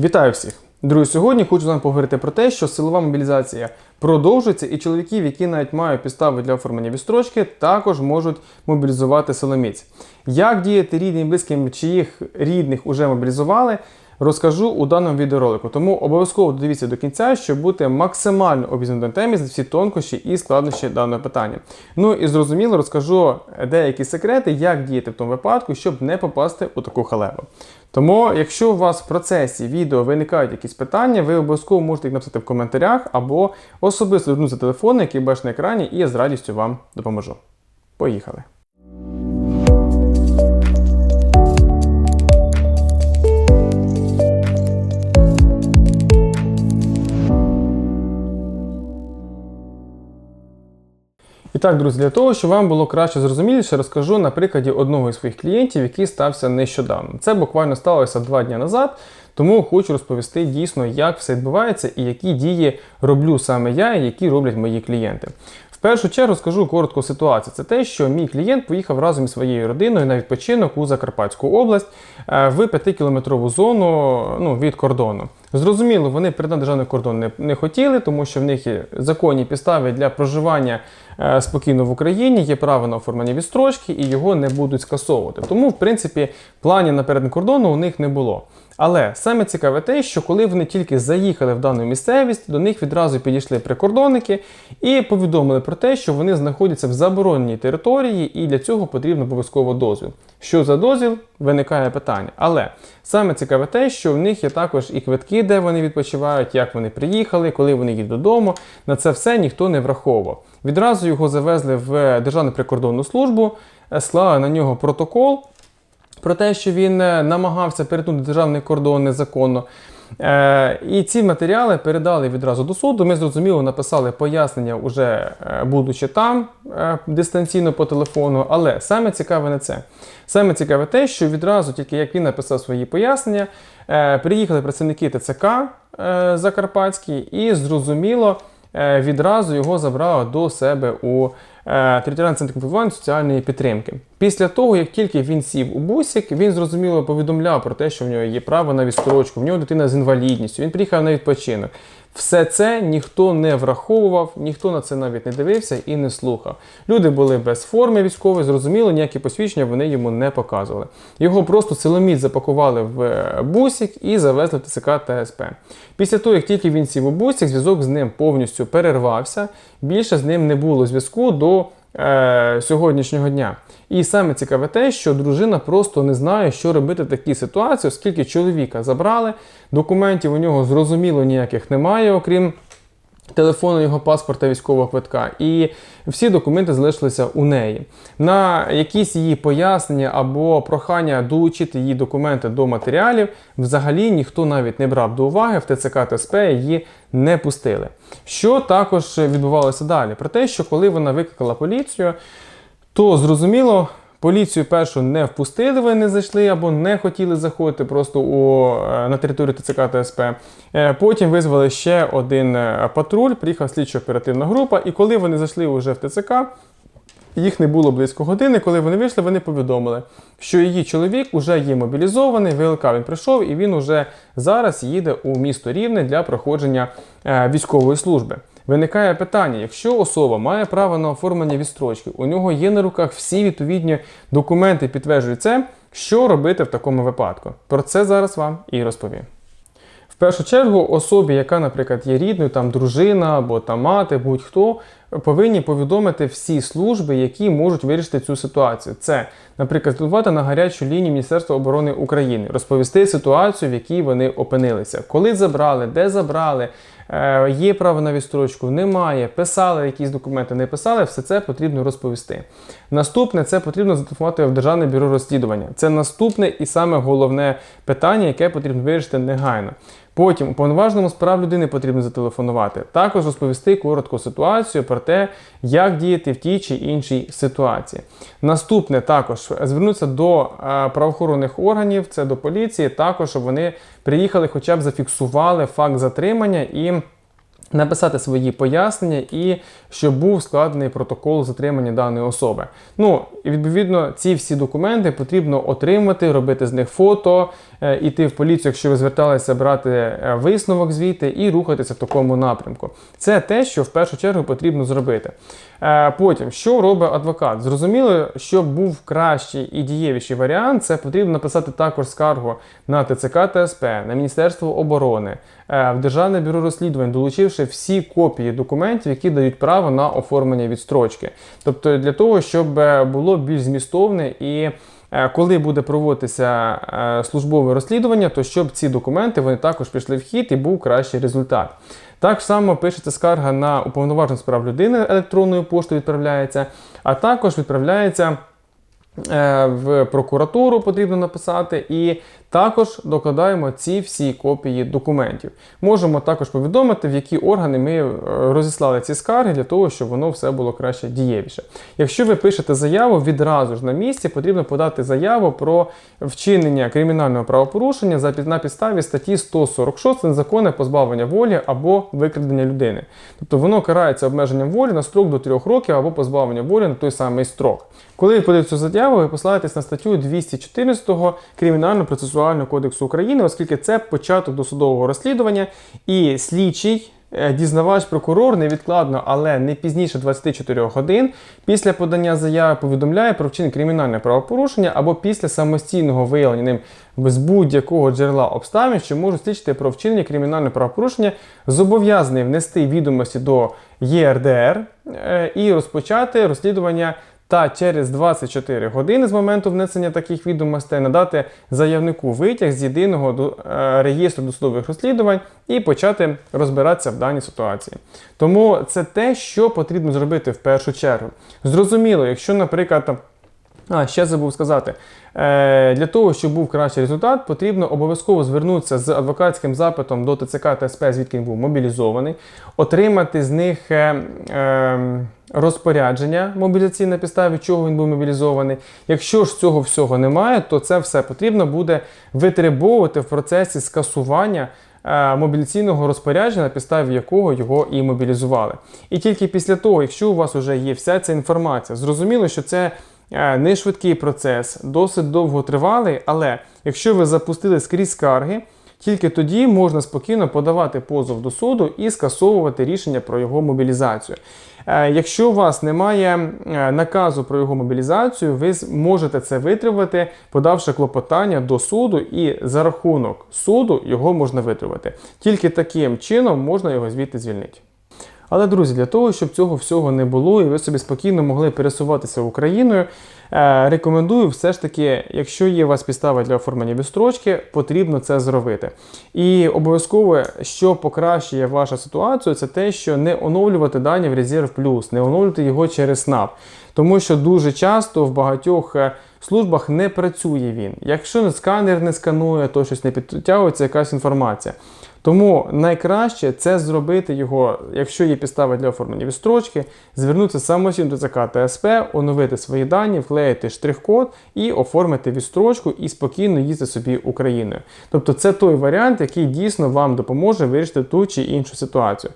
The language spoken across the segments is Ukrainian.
Вітаю всіх! Друзі, сьогодні хочу з вами поговорити про те, що силова мобілізація продовжується, і чоловіків, які навіть мають підстави для оформлення відстрочки, також можуть мобілізувати силоміць. Як діяти рідним близьким, чиїх рідних уже мобілізували, розкажу у даному відеоролику. Тому обов'язково дивіться до кінця, щоб бути максимально обізнаним темі за всі тонкощі і складнощі даного питання. Ну і зрозуміло, розкажу деякі секрети, як діяти в тому випадку, щоб не попасти у таку халепу. Тому, якщо у вас в процесі відео виникають якісь питання, ви обов'язково можете їх написати в коментарях або особисто звернутися телефон, який бачите на екрані, і я з радістю вам допоможу. Поїхали! І так, друзі, для того, щоб вам було краще зрозуміліше, розкажу на прикладі одного із своїх клієнтів, який стався нещодавно. Це буквально сталося два дні назад, тому хочу розповісти дійсно, як все відбувається і які дії роблю саме я, і які роблять мої клієнти. В першу чергу скажу коротко ситуацію. Це те, що мій клієнт поїхав разом із своєю родиною на відпочинок у Закарпатську область е, в 5-кілометрову зону ну, від кордону. Зрозуміло, вони перед державний кордон не, не хотіли, тому що в них є законні підстави для проживання е, спокійно в Україні, є право на оформлення відстрочки і його не будуть скасовувати. Тому, в принципі, планів на перетин кордону у них не було. Але саме цікаве те, що коли вони тільки заїхали в дану місцевість, до них відразу підійшли прикордонники і повідомили про те, що вони знаходяться в забороненій території, і для цього потрібно обов'язково дозвіл. Що за дозвіл? Виникає питання. Але саме цікаве те, що в них є також і квитки, де вони відпочивають, як вони приїхали, коли вони їдуть додому. На це все ніхто не враховував. Відразу його завезли в Державну прикордонну службу, склали на нього протокол про те, що він е, намагався перетнути державний кордон незаконно. Е, і ці матеріали передали відразу до суду. Ми зрозуміло написали пояснення, уже е, будучи там е, дистанційно по телефону. Але саме цікаве не це. Саме цікаве те, що відразу, тільки як він написав свої пояснення, е, приїхали працівники ТЦК е, Закарпатські, і зрозуміло. Е, Відразу його забрали до себе у е, територіальний центр комплектування соціальної підтримки. Після того, як тільки він сів у бусик, він зрозуміло повідомляв про те, що в нього є право на відстрочку, в нього дитина з інвалідністю, він приїхав на відпочинок. Все це ніхто не враховував, ніхто на це навіть не дивився і не слухав. Люди були без форми військової, зрозуміло, ніякі посвідчення вони йому не показували. Його просто силоміць запакували в е, бусик і завезли в ТСК ТСП. Після того, як тільки він сів у бусик, зв'язок з ним повністю перервався. Більше з ним не було зв'язку до е, сьогоднішнього дня. І саме цікаве те, що дружина просто не знає, що робити в такій ситуації, оскільки чоловіка забрали, документів у нього зрозуміло ніяких немає, окрім телефону, його паспорта, військового квитка, і всі документи залишилися у неї. На якісь її пояснення або прохання долучити її документи до матеріалів, взагалі ніхто навіть не брав до уваги, в ТЦК та СП її не пустили. Що також відбувалося далі? Про те, що коли вона викликала поліцію, то зрозуміло. Поліцію першу не впустили, ви не зайшли або не хотіли заходити просто у, е, на територію ТЦК та СП. Е, Потім визвали ще один е, патруль, приїхала слідчо-оперативна група, і коли вони зайшли вже в ТЦК, їх не було близько години. Коли вони вийшли, вони повідомили, що її чоловік вже є мобілізований, ВЛК він прийшов, і він уже зараз їде у місто Рівне для проходження військової служби. Виникає питання: якщо особа має право на оформлення відстрочки, у нього є на руках всі відповідні документи, підтверджують це, що робити в такому випадку? Про це зараз вам і розповім. В першу чергу, особі, яка, наприклад, є рідною, там дружина або там мати, будь-хто, повинні повідомити всі служби, які можуть вирішити цю ситуацію. Це, наприклад, телефонувати на гарячу лінію Міністерства оборони України, розповісти ситуацію, в якій вони опинилися, коли забрали, де забрали. е, Є право на відстрочку, немає, писали якісь документи, не писали, все це потрібно розповісти. Наступне це потрібно зателефонувати в Державне бюро розслідування. Це наступне і саме головне питання, яке потрібно вирішити негайно. Потім уповноваженому з прав людини потрібно зателефонувати. Також розповісти коротко ситуацію про те, як діяти в тій чи іншій ситуації. Наступне також звернутися до е, правоохоронних органів, це до поліції, також щоб вони приїхали, хоча б зафіксували факт затримання і. Написати свої пояснення і щоб був складений протокол затримання даної особи. Ну і відповідно ці всі документи потрібно отримати, робити з них фото, е, іти в поліцію, якщо ви зверталися брати е, висновок звідти і рухатися в такому напрямку. Це те, що в першу чергу потрібно зробити. Е, Потім, що робить адвокат? Зрозуміло, щоб був кращий і дієвіший варіант, це потрібно написати також скаргу на ТЦК ТСП, на Міністерство оборони, е, в Державне бюро розслідувань, долучивши всі копії документів, які дають право на оформлення відстрочки. Тобто для того, щоб е, було більш змістовне і. Е, Коли буде проводитися е, службове розслідування, то щоб ці документи вони також пішли в хід і був кращий результат. Так само пишеться скарга на уповноважену справ людини електронною поштою відправляється, а також відправляється е, в прокуратуру, потрібно написати, і також докладаємо ці всі копії документів. Можемо також повідомити, в які органи ми е, розіслали ці скарги для того, щоб воно все було краще дієвіше. Якщо ви пишете заяву, відразу ж на місці потрібно подати заяву про вчинення кримінального правопорушення на підставі статті 146 незаконне позбавлення волі або викрадення людини. Тобто воно карається обмеженням волі на строк до 3 років або позбавлення волі на той самий строк. Коли ви подаєте цю заяву, ви посилаєтесь на статтю 214 Кримінального процесуального кодексу України, оскільки це початок досудового розслідування, і слідчий. е, Дізнавач прокурор невідкладно, але не пізніше 24 годин після подання заяви повідомляє про вчинення кримінальне правопорушення або після самостійного виявлення ним без будь-якого джерела обставин, що можуть свідчити про вчинення кримінального правопорушення, зобов'язаний внести відомості до ЄРДР е, і розпочати розслідування та через 24 години з моменту внесення таких відомостей надати заявнику витяг з єдиного е, реєстру досудових розслідувань і почати розбиратися в даній ситуації. Тому це те, що потрібно зробити в першу чергу. Зрозуміло, якщо, наприклад, а, ще забув сказати. Е, Для того, щоб був кращий результат, потрібно обов'язково звернутися з адвокатським запитом до ТЦК та СП, звідки він був мобілізований, отримати з них е, е, розпорядження мобілізаційне на підставі чого він був мобілізований. Якщо ж цього всього немає, то це все потрібно буде витребовувати в процесі скасування мобілізаційного розпорядження, на підставі якого його і мобілізували. І тільки після того, якщо у вас вже є вся ця інформація, зрозуміло, що це не швидкий процес, досить довго тривалий, але якщо ви запустили скрізь скарги, тільки тоді можна спокійно подавати позов до суду і скасовувати рішення про його мобілізацію. Е, Якщо у вас немає е, наказу про його мобілізацію, ви можете це витримати, подавши клопотання до суду, і за рахунок суду його можна витримати. Тільки таким чином можна його звідти звільнити. Але, друзі, для того, щоб цього всього не було, і ви собі спокійно могли пересуватися Україною, е, рекомендую все ж таки, якщо є у вас підстава для оформлення відстрочки, потрібно це зробити. І обов'язково, що покращує вашу ситуацію, це те, що не оновлювати дані в резерв плюс, не оновлювати його через СНАП. Тому що дуже часто в багатьох е, службах не працює він. Якщо сканер не сканує, то щось не підтягується якась інформація. Тому найкраще це зробити його, якщо є підстави для оформлення відстрочки, звернутися самостійно до ЦК ТСП, СП, оновити свої дані, вклеїти штрих-код і оформити відстрочку і спокійно їздити собі Україною. Тобто це той варіант, який дійсно вам допоможе вирішити ту чи іншу ситуацію.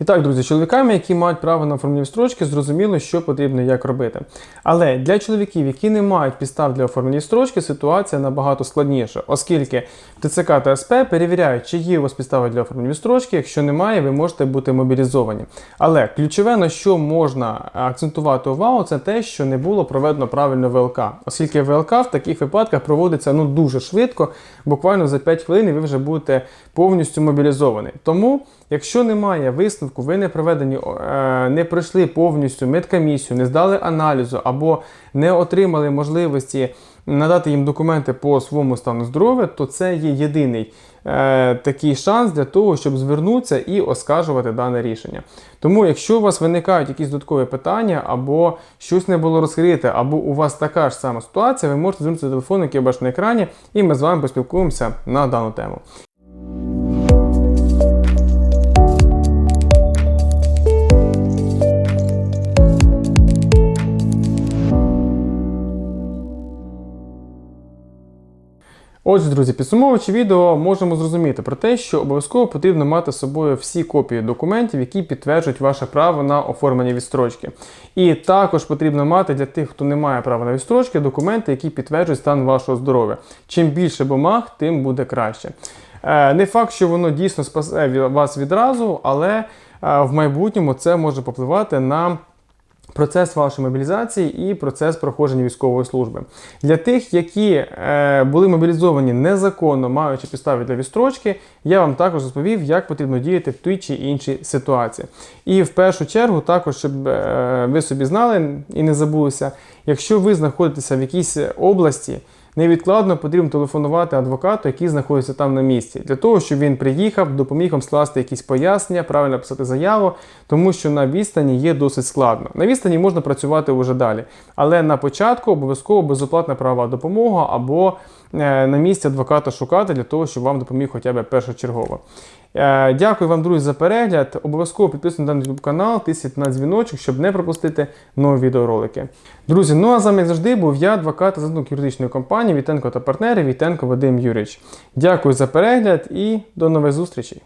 І так, друзі, чоловіками, які мають право на оформлення строчки, зрозуміло, що потрібно і як робити. Але для чоловіків, які не мають підстав для оформлення строчки, ситуація набагато складніша, оскільки ТЦК та СП перевіряють, чи є у вас підстави для оформлення строчки. Якщо немає, ви можете бути мобілізовані. Але ключове, на що можна акцентувати увагу, це те, що не було проведено правильно ВЛК, оскільки ВЛК в таких випадках проводиться ну дуже швидко, буквально за 5 хвилин ви вже будете повністю мобілізовані. Тому, якщо немає висновку, ви не проведені, е, не пройшли повністю медкомісію, не здали аналізу або не отримали можливості надати їм документи по своєму стану здоров'я, то це є єдиний е, такий шанс для того, щоб звернутися і оскаржувати дане рішення. Тому, якщо у вас виникають якісь додаткові питання, або щось не було розкрите, або у вас така ж сама ситуація, ви можете звернутися до телефону, який бачите на екрані, і ми з вами поспілкуємося на дану тему. Отже, друзі, підсумовуючи відео, можемо зрозуміти про те, що обов'язково потрібно мати з собою всі копії документів, які підтверджують ваше право на оформлення відстрочки. І також потрібно мати для тих, хто не має права на відстрочки, документи, які підтверджують стан вашого здоров'я. Чим більше бумаг, тим буде краще. Е, Не факт, що воно дійсно спасе вас відразу, але е, в майбутньому це може попливати на процес вашої мобілізації і процес проходження військової служби. Для тих, які е, були мобілізовані незаконно, маючи підстави для відстрочки, я вам також розповів, як потрібно діяти в тій чи іншій ситуації. І в першу чергу, також, щоб е, ви собі знали і не забулися, якщо ви знаходитеся в якійсь області, Невідкладно потрібно телефонувати адвокату, який знаходиться там на місці, для того, щоб він приїхав, допоміг вам скласти якісь пояснення, правильно написати заяву, тому що на відстані є досить складно. На відстані можна працювати вже далі, але на початку обов'язково безоплатна правова допомога або е, на місці адвоката шукати для того, щоб вам допоміг хоча б першочергово. Е, Дякую вам, друзі, за перегляд. Обов'язково підписуйтесь на YouTube канал, тисніть на дзвіночок, щоб не пропустити нові відеоролики. Друзі, ну а з вами як завжди був я, адвокат засновник юридичної компанії Вітенко та партнери Вітенко Вадим Юрич. Дякую за перегляд і до нових зустрічей.